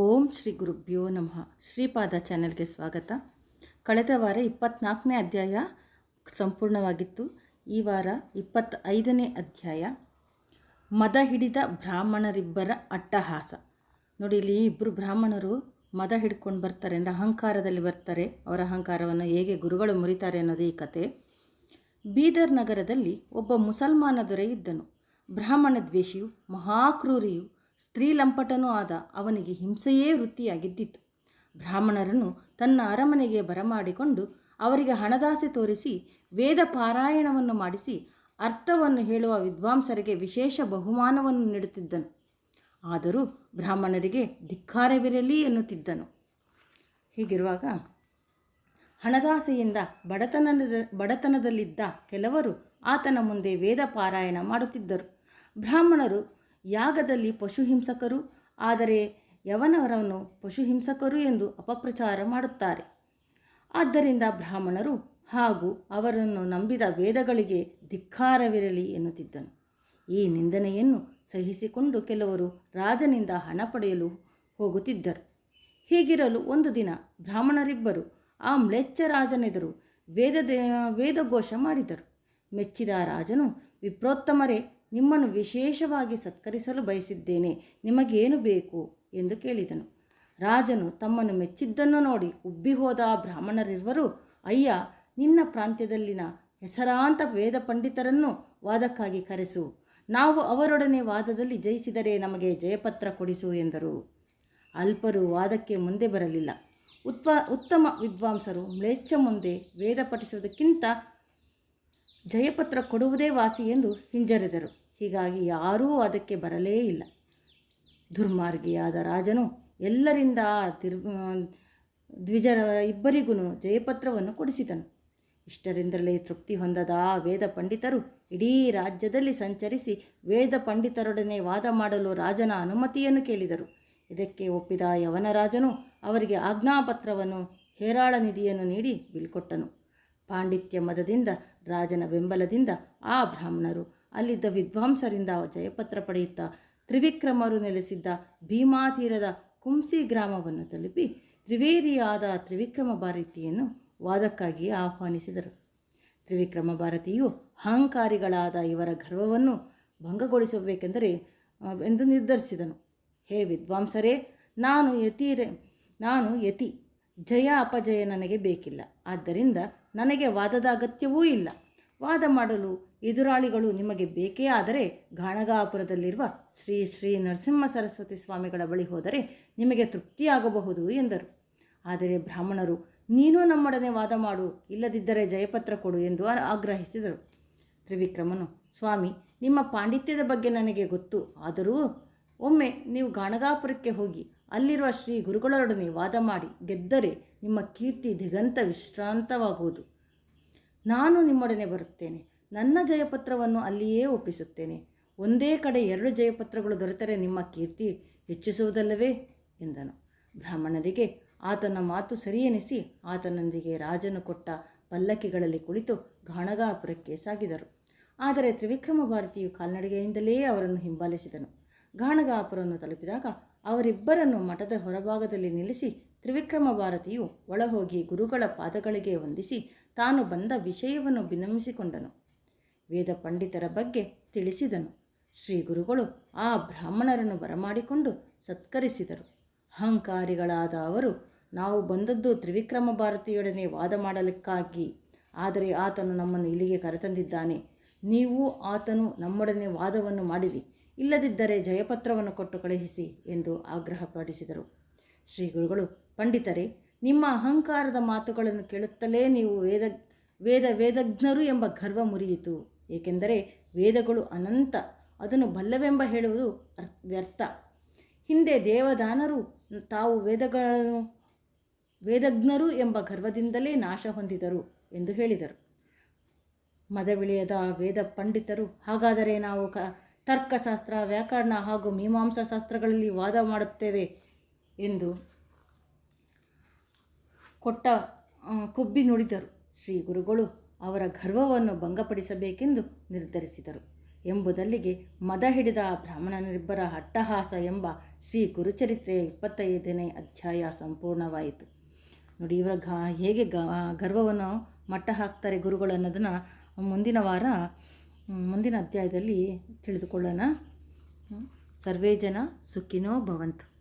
ಓಂ ಶ್ರೀ ಗುರುಭ್ಯೋ ನಮಃ. ಶ್ರೀಪಾದ ಚಾನೆಲ್ಗೆ ಸ್ವಾಗತ. ಕಳೆದ ವಾರ ಇಪ್ಪತ್ನಾಲ್ಕನೇ ಅಧ್ಯಾಯ ಸಂಪೂರ್ಣವಾಗಿತ್ತು. ಈ ವಾರ ಇಪ್ಪತ್ತೈದನೇ ಅಧ್ಯಾಯ. ಮದ ಹಿಡಿದ ಬ್ರಾಹ್ಮಣರಿಬ್ಬರ ಅಟ್ಟಹಾಸ. ನೋಡಿ, ಇಲ್ಲಿ ಇಬ್ಬರು ಬ್ರಾಹ್ಮಣರು ಮದ ಹಿಡ್ಕೊಂಡು ಬರ್ತಾರೆ, ಅಂದರೆ ಅಹಂಕಾರದಲ್ಲಿ ಬರ್ತಾರೆ. ಅವರ ಅಹಂಕಾರವನ್ನು ಹೇಗೆ ಗುರುಗಳು ಮುರಿತಾರೆ ಅನ್ನೋದು ಈ ಕತೆ. ಬೀದರ್ ನಗರದಲ್ಲಿ ಒಬ್ಬ ಮುಸಲ್ಮಾನ ದೊರೆ ಇದ್ದನು. ಬ್ರಾಹ್ಮಣ ದ್ವೇಷಿಯು, ಮಹಾಕ್ರೂರಿಯು ಸ್ತ್ರೀ ಲಂಪಟನೂ ಆದ ಅವನಿಗೆ ಹಿಂಸೆಯೇ ವೃತ್ತಿಯಾಗಿದ್ದಿತ್ತು. ಬ್ರಾಹ್ಮಣರನ್ನು ತನ್ನ ಅರಮನೆಗೆ ಬರಮಾಡಿಕೊಂಡು ಅವರಿಗೆ ಹಣದಾಸೆ ತೋರಿಸಿ ವೇದ ಪಾರಾಯಣವನ್ನು ಮಾಡಿಸಿ ಅರ್ಥವನ್ನು ಹೇಳುವ ವಿದ್ವಾಂಸರಿಗೆ ವಿಶೇಷ ಬಹುಮಾನವನ್ನು ನೀಡುತ್ತಿದ್ದನು. ಆದರೂ ಬ್ರಾಹ್ಮಣರಿಗೆ ಧಿಕ್ಕಾರವಿರಲಿ ಎನ್ನುತ್ತಿದ್ದನು. ಹೀಗಿರುವಾಗ ಹಣದಾಸೆಯಿಂದ ಬಡತನದ ಬಡತನದಲ್ಲಿದ್ದ ಕೆಲವರು ಆತನ ಮುಂದೆ ವೇದ ಪಾರಾಯಣ ಮಾಡುತ್ತಿದ್ದರು. ಬ್ರಾಹ್ಮಣರು ಯಾಗದಲ್ಲಿ ಪಶುಹಿಂಸಕರು, ಆದರೆ ಯವನವರನ್ನು ಪಶುಹಿಂಸಕರು ಎಂದು ಅಪಪ್ರಚಾರ ಮಾಡುತ್ತಾರೆ. ಆದ್ದರಿಂದ ಬ್ರಾಹ್ಮಣರು ಹಾಗೂ ಅವರನ್ನು ನಂಬಿದ ವೇದಗಳಿಗೆ ಧಿಕ್ಕಾರವಿರಲಿ ಎನ್ನುತ್ತಿದ್ದನು. ಈ ನಿಂದನೆಯನ್ನು ಸಹಿಸಿಕೊಂಡು ಕೆಲವರು ರಾಜನಿಂದ ಹಣ ಪಡೆಯಲು ಹೋಗುತ್ತಿದ್ದರು. ಹೀಗಿರಲು ಒಂದು ದಿನ ಬ್ರಾಹ್ಮಣರಿಬ್ಬರು ಆ ಮ್ಲೆಚ್ಚ ರಾಜನೆದುರು ವೇದ ವೇದಘೋಷ ಮಾಡಿದರು. ಮೆಚ್ಚಿದ ರಾಜನು ವಿಪ್ರೋತ್ತಮರೇ ನಿಮ್ಮನ್ನು ವಿಶೇಷವಾಗಿ ಸತ್ಕರಿಸಲು ಬಯಸಿದ್ದೇನೆ. ನಿಮಗೇನು ಬೇಕು? ಎಂದು ಕೇಳಿದನು. ರಾಜನು ತಮ್ಮನ್ನು ಮೆಚ್ಚಿದ್ದನ್ನು ನೋಡಿ ಉಬ್ಬಿ ಹೋದ ಬ್ರಾಹ್ಮಣರಿರುವರು, ಅಯ್ಯ, ನಿನ್ನ ಪ್ರಾಂತ್ಯದಲ್ಲಿನ ಹೆಸರಾಂತ ವೇದ ಪಂಡಿತರನ್ನು ವಾದಕ್ಕಾಗಿ ಕರೆಸು. ನಾವು ಅವರೊಡನೆ ವಾದದಲ್ಲಿ ಜಯಿಸಿದರೆ ನಮಗೆ ಜಯಪತ್ರ ಕೊಡಿಸು ಎಂದರು. ಅಲ್ಪರು ವಾದಕ್ಕೆ ಮುಂದೆ ಬರಲಿಲ್ಲ. ಉತ್ವ ಉತ್ತಮ ವಿದ್ವಾಂಸರು ಮ್ಲೇಚ್ಛ ಮುಂದೆ ವೇದ ಪಠಿಸುವುದಕ್ಕಿಂತ ಜಯಪತ್ರ ಕೊಡುವುದೇ ವಾಸಿ ಎಂದು ಹಿಂಜರಿದರು. ಹೀಗಾಗಿ ಯಾರೂ ಅದಕ್ಕೆ ಬರಲೇ ಇಲ್ಲ. ದುರ್ಮಾರ್ಗಿಯಾದ ರಾಜನು ಎಲ್ಲರಿಂದ ತಿರ್ ದ್ವಿಜರ ಇಬ್ಬರಿಗೂ ಜಯಪತ್ರವನ್ನು ಕೊಡಿಸಿದನು. ಇಷ್ಟರಿಂದಲೇ ತೃಪ್ತಿ ಹೊಂದದ ವೇದ ಪಂಡಿತರು ಇಡೀ ರಾಜ್ಯದಲ್ಲಿ ಸಂಚರಿಸಿ ವೇದ ಪಂಡಿತರೊಡನೆ ವಾದ ಮಾಡಲು ರಾಜನ ಅನುಮತಿಯನ್ನು ಕೇಳಿದರು. ಇದಕ್ಕೆ ಒಪ್ಪಿದ ಯವನರಾಜನು ಅವರಿಗೆ ಆಜ್ಞಾಪತ್ರವನ್ನು, ಹೇರಾಳ ನಿಧಿಯನ್ನು ನೀಡಿ ಬೀಳ್ಕೊಟ್ಟನು. ಪಾಂಡಿತ್ಯ ಮದದಿಂದ, ರಾಜನ ಬೆಂಬಲದಿಂದ ಆ ಬ್ರಾಹ್ಮಣರು ಅಲ್ಲಿದ್ದ ವಿದ್ವಾಂಸರಿಂದ ಜಯಪತ್ರ ಪಡೆಯುತ್ತಾ ತ್ರಿವಿಕ್ರಮರು ನೆಲೆಸಿದ್ದ ಭೀಮಾ ತೀರದ ಕುಂಸಿ ಗ್ರಾಮವನ್ನು ತಲುಪಿ ತ್ರಿವೇದಿಯಾದ ತ್ರಿವಿಕ್ರಮ ಭಾರತಿಯನ್ನು ವಾದಕ್ಕಾಗಿ ಆಹ್ವಾನಿಸಿದರು. ತ್ರಿವಿಕ್ರಮ ಭಾರತಿಯು ಅಹಂಕಾರಿಗಳಾದ ಇವರ ಗರ್ವವನ್ನು ಭಂಗಗೊಳಿಸಬೇಕೆಂದರೆ ಎಂದು ನಿರ್ಧರಿಸಿದನು. ಹೇ ವಿದ್ವಾಂಸರೇ, ನಾನು ಯತಿರೆ ನಾನು ಯತಿ, ಜಯ ಅಪಜಯ ನನಗೆ ಬೇಕಿಲ್ಲ. ಆದ್ದರಿಂದ ನನಗೆ ವಾದದ ಅಗತ್ಯವೂ ಇಲ್ಲ. ವಾದ ಮಾಡಲು ಎದುರಾಳಿಗಳು ನಿಮಗೆ ಬೇಕೇ ಆದರೆ ಗಾಣಗಾಪುರದಲ್ಲಿರುವ ಶ್ರೀ ಶ್ರೀ ನರಸಿಂಹ ಸರಸ್ವತಿ ಸ್ವಾಮಿಗಳ ಬಳಿ ಹೋದರೆ ನಿಮಗೆ ತೃಪ್ತಿಯಾಗಬಹುದು ಎಂದರು. ಆದರೆ ಬ್ರಾಹ್ಮಣರು, ನೀನು ನಮ್ಮೊಡನೆ ವಾದ ಮಾಡು, ಇಲ್ಲದಿದ್ದರೆ ಜಯಪತ್ರ ಕೊಡು ಎಂದು ಆಗ್ರಹಿಸಿದರು. ತ್ರಿವಿಕ್ರಮನು, ಸ್ವಾಮಿ, ನಿಮ್ಮ ಪಾಂಡಿತ್ಯದ ಬಗ್ಗೆ ನನಗೆ ಗೊತ್ತು, ಆದರೂ ಒಮ್ಮೆ ನೀವು ಗಾಣಗಾಪುರಕ್ಕೆ ಹೋಗಿ, ಅಲ್ಲಿರುವ ಶ್ರೀ ಗುರುಗಳೊಡನೆ ವಾದ ಮಾಡಿ ಗೆದ್ದರೆ ನಿಮ್ಮ ಕೀರ್ತಿ ದಿಗಂತ ವಿಶ್ರಾಂತವಾಗುವುದು. ನಾನು ನಿಮ್ಮೊಡನೆ ಬರುತ್ತೇನೆ. ನನ್ನ ಜಯಪತ್ರವನ್ನು ಅಲ್ಲಿಯೇ ಒಪ್ಪಿಸುತ್ತೇನೆ. ಒಂದೇ ಕಡೆ ಎರಡು ಜಯಪತ್ರಗಳು ದೊರೆತರೆ ನಿಮ್ಮ ಕೀರ್ತಿ ಹೆಚ್ಚಿಸುವುದಲ್ಲವೇ? ಎಂದನು. ಬ್ರಾಹ್ಮಣರಿಗೆ ಆತನ ಮಾತು ಸರಿಯೆನಿಸಿ ಆತನೊಂದಿಗೆ ರಾಜನು ಕೊಟ್ಟ ಪಲ್ಲಕ್ಕಿಗಳಲ್ಲಿ ಕುಳಿತು ಗಾಣಗಾಪುರಕ್ಕೆ ಸಾಗಿದರು. ಆದರೆ ತ್ರಿವಿಕ್ರಮ ಭಾರತಿಯು ಕಾಲ್ನಡಿಗೆಯಿಂದಲೇ ಅವರನ್ನು ಹಿಂಬಾಲಿಸಿದನು. ಗಾಣಗಾಪುರವನ್ನು ತಲುಪಿದಾಗ ಅವರಿಬ್ಬರನ್ನು ಮಠದ ಹೊರಭಾಗದಲ್ಲಿ ನಿಲ್ಲಿಸಿ ತ್ರಿವಿಕ್ರಮ ಭಾರತಿಯು ಒಳಹೋಗಿ ಗುರುಗಳ ಪಾದಗಳಿಗೆ ವಂದಿಸಿ ತಾನು ಬಂದ ವಿಷಯವನ್ನು ವಿನಮಿಸಿಕೊಂಡನು ವೇದ ಪಂಡಿತರ ಬಗ್ಗೆ ತಿಳಿಸಿದನು. ಶ್ರೀ ಗುರುಗಳು ಆ ಬ್ರಾಹ್ಮಣರನ್ನು ಬರಮಾಡಿಕೊಂಡು ಸತ್ಕರಿಸಿದರು. ಅಹಂಕಾರಿಗಳಾದ ಅವರು, ನಾವು ಬಂದದ್ದು ತ್ರಿವಿಕ್ರಮ ಭಾರತಿಯೊಡನೆ ವಾದ ಮಾಡಲಿಕ್ಕಾಗಿ, ಆದರೆ ಆತನು ನಮ್ಮನ್ನು ಇಲ್ಲಿಗೆ ಕರೆತಂದಿದ್ದಾನೆ. ನೀವು ಆತನು ನಮ್ಮೊಡನೆ ವಾದವನ್ನು ಮಾಡಿರಿ, ಇಲ್ಲದಿದ್ದರೆ ಜಯಪತ್ರವನ್ನು ಕೊಟ್ಟು ಕಳುಹಿಸಿ ಎಂದು ಆಗ್ರಹಪಡಿಸಿದರು. ಶ್ರೀ ಗುರುಗಳು ಪಂಡಿತರೇ, ನಿಮ್ಮ ಅಹಂಕಾರದ ಮಾತುಗಳನ್ನು ಕೇಳುತ್ತಲೇ ನೀವು ವೇದ ವೇದ, ವೇದಜ್ಞರು ಎಂಬ ಗರ್ವ ಮುರಿಯಿತು. ಏಕೆಂದರೆ ವೇದಗಳು ಅನಂತ, ಅದನ್ನು ಬಲ್ಲವೆಂಬ ಹೇಳುವುದು ವ್ಯರ್ಥ. ಹಿಂದೆ ದೇವದಾನರು ತಾವು ವೇದಗಳನ್ನು, ವೇದಜ್ಞರು ಎಂಬ ಗರ್ವದಿಂದಲೇ ನಾಶ ಹೊಂದಿದರು ಎಂದು ಹೇಳಿದರು. ಮದವಿಳಿಯದ ವೇದ ಪಂಡಿತರು, ಹಾಗಾದರೆ ನಾವು ಕ, ತರ್ಕಶಾಸ್ತ್ರ, ವ್ಯಾಕರಣ ಹಾಗೂ ಮೀಮಾಂಸಾ ಶಾಸ್ತ್ರಗಳಲ್ಲಿ ವಾದ ಮಾಡುತ್ತೇವೆ ಎಂದು ಕೊಟ್ಟ ಕೊಬ್ಬಿ ನುಡಿದರು. ಶ್ರೀ ಗುರುಗಳು ಅವರ ಗರ್ವವನ್ನು ಭಂಗಪಡಿಸಬೇಕೆಂದು ನಿರ್ಧರಿಸಿದರು. ಎಂಬುದಲ್ಲಿಗೆ ಮದ ಹಿಡಿದ ಬ್ರಾಹ್ಮಣನಿಬ್ಬರ ಅಟ್ಟಹಾಸ ಎಂಬ ಶ್ರೀ ಗುರುಚರಿತ್ರೆಯ ಇಪ್ಪತ್ತೈದನೇ ಅಧ್ಯಾಯ ಸಂಪೂರ್ಣವಾಯಿತು. ನೋಡಿ ಇವರ ಗ- ಹೇಗೆ ಗ, ಗರ್ವವನ್ನು ಮಟ್ಟ ಹಾಕ್ತಾರೆ ಗುರುಗಳು ಅನ್ನೋದನ್ನು ಮುಂದಿನ ವಾರ ಮುಂದಿನ ಅಧ್ಯಾಯದಲ್ಲಿ ತಿಳಿದುಕೊಳ್ಳೋಣ. ಸರ್ವೇ ಜನ ಸುಖಿನೋ ಭವಂತು.